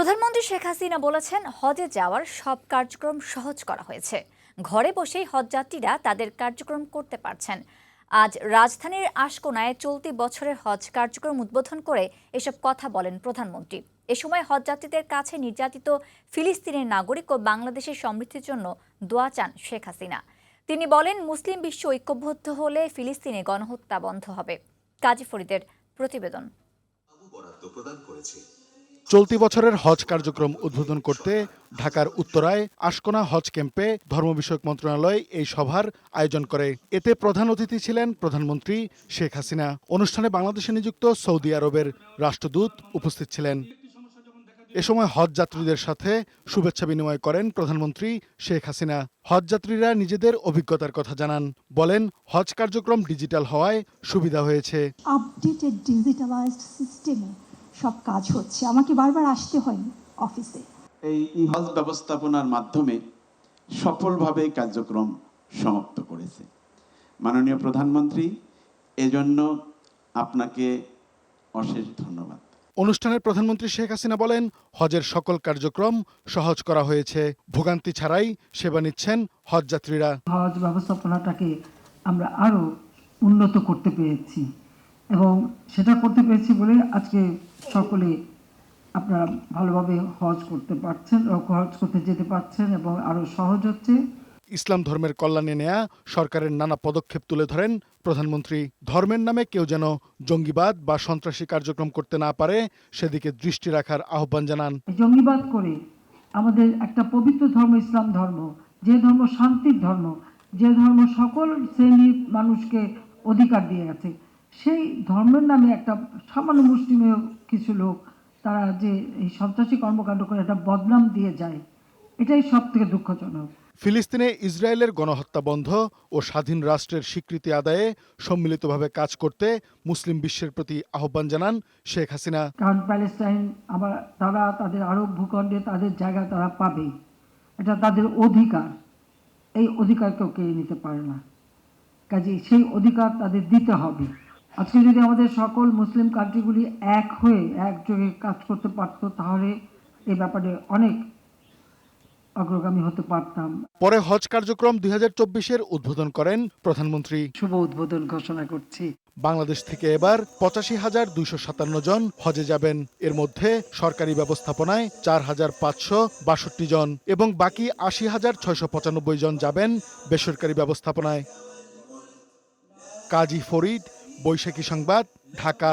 প্রধানমন্ত্রী শেখ হাসিনা বলেছেন, হজে যাওয়ার সব কার্যক্রম সহজ করা হয়েছে। ঘরে বসেই হজযাত্রীরা তাদের কার্যক্রম করতে পারছেন। আজ রাজধানীর আশকোনায় চলতি বছরের হজ কার্যক্রম উদ্বোধন করে এসব কথা বলেন প্রধানমন্ত্রী। এ সময় হজযাত্রীদের কাছে নির্যাতিত ফিলিস্তিনের নাগরিক ও বাংলাদেশের সমৃদ্ধির জন্য দোয়া চান শেখ হাসিনা। তিনি বলেন, মুসলিম বিশ্ব ঐক্যবদ্ধ হলে ফিলিস্তিনে গণহত্যা বন্ধ হবে। কাজী ফরিদের প্রতিবেদন। প্রদান করেছে। চলতি বছরের হজ কার্যক্রম উদ্বোধন করতে ঢাকার উত্তরায় আশকোনা হজ ক্যাম্পে ধর্ম বিষয়ক মন্ত্রণালয় এই সভার আয়োজন করে। এতে প্রধান অতিথি ছিলেন প্রধানমন্ত্রী শেখ হাসিনা। অনুষ্ঠানে বাংলাদেশে নিযুক্ত সৌদি আরবের রাষ্ট্রদূত উপস্থিত ছিলেন। এ সময় হজ যাত্রীদের সাথে শুভেচ্ছা বিনিময় করেন প্রধানমন্ত্রী শেখ হাসিনা। হজ যাত্রীরা নিজেদের অভিজ্ঞতার কথা জানান। বলেন, হজ কার্যক্রম ডিজিটাল হওয়ায় সুবিধা হয়েছে। আপডেটেড ডিজিটালাইজড সিস্টেমে সব কাজ হচ্ছে। আমাকে বারবার আসতে হয়নি অফিসে। এই ই হজ ব্যবস্থাপনার মাধ্যমে সফলভাবে কার্যক্রম সমাপ্ত করেছে। মাননীয় প্রধানমন্ত্রী এজন্য আপনাকে অশেষ ধন্যবাদ। অনুষ্ঠানে প্রধানমন্ত্রী শেখ হাসিনা বলেন হজের সকল কার্যক্রম সহজ করা হয়েছে। ভোগান্তি ছাড়াই সেবা নিচ্ছেন হজ যাত্রীরা। হজ ব্যবস্থাপনাটাকে আমরা আরও উন্নত করতে পেরেছি এবং সেটা করতে পেরেছি বলে আজকে সকলে আপনারা ভালোভাবে হজ করতে পারছেন হজ করতে যেতে পারছেন এবং আরও সহজ হচ্ছে। ইসলাম ধর্মের কল্যাণে নেয়া সরকারের নানা পদক্ষেপ তুলে ধরেন প্রধানমন্ত্রী। ধর্মের নামে কেউ যেন জঙ্গিবাদ বা সন্ত্রাসী কার্যক্রম করতে না পারে সেদিকে দৃষ্টি রাখার আহ্বান জানান। জঙ্গিবাদ করে আমাদের একটা পবিত্র ধর্ম ইসলাম ধর্ম। যে ধর্ম শান্তির ধর্ম যে ধর্ম সকল শ্রেণির মানুষকে অধিকার দিয়ে গেছে। সেই ধর্মের নামে একটা সামান্য মুসলিমীয় কিছু লোক তারা যে এই সন্ত্রাসী কর্মকাণ্ড করে একটা বদনাম দিয়ে যায় এটাই সব থেকে দুঃখজনক। ফিলিস্তিনে ইসরায়েলের গণহত্যা বন্ধ ও স্বাধীন রাষ্ট্রের স্বীকৃতি আদায়ে সম্মিলিতভাবে কাজ করতে মুসলিম বিশ্বের প্রতি আহ্বান জানান শেখ হাসিনা। কারণ প্যালেস্টাইন আবার তারা তাদের আরব ভূখণ্ডে তাদের জায়গা তারা পাবে। এটা তাদের অধিকার। এই অধিকার কেউ কেড়ে নিতে পারে না। কাজে সেই অধিকার তাদের দিতে হবে। আজকে যদি আমাদের সকল মুসলিম কান্ট্রিগুলি এক হয়ে একযোগে কাজ করতে পারতো তাহলে এই ব্যাপারে অনেক অগ্রগামী হতে পারতাম। পরে হজ কার্যক্রম দুই হাজার চব্বিশের উদ্বোধন করেন প্রধানমন্ত্রী। শুভ উদ্বোধন ঘোষণা করছি। বাংলাদেশ থেকে এবার পঁচাশি হাজার দুইশো সাতান্ন জন হজে যাবেন। এর মধ্যে সরকারি ব্যবস্থাপনায় চার হাজার পাঁচশো বাষট্টি জন এবং বাকি আশি হাজার ছয়শো পঁচানব্বই জন যাবেন বেসরকারি ব্যবস্থাপনায়। কাজী ফরিদ বৈশাখী সংবাদ ঢাকা।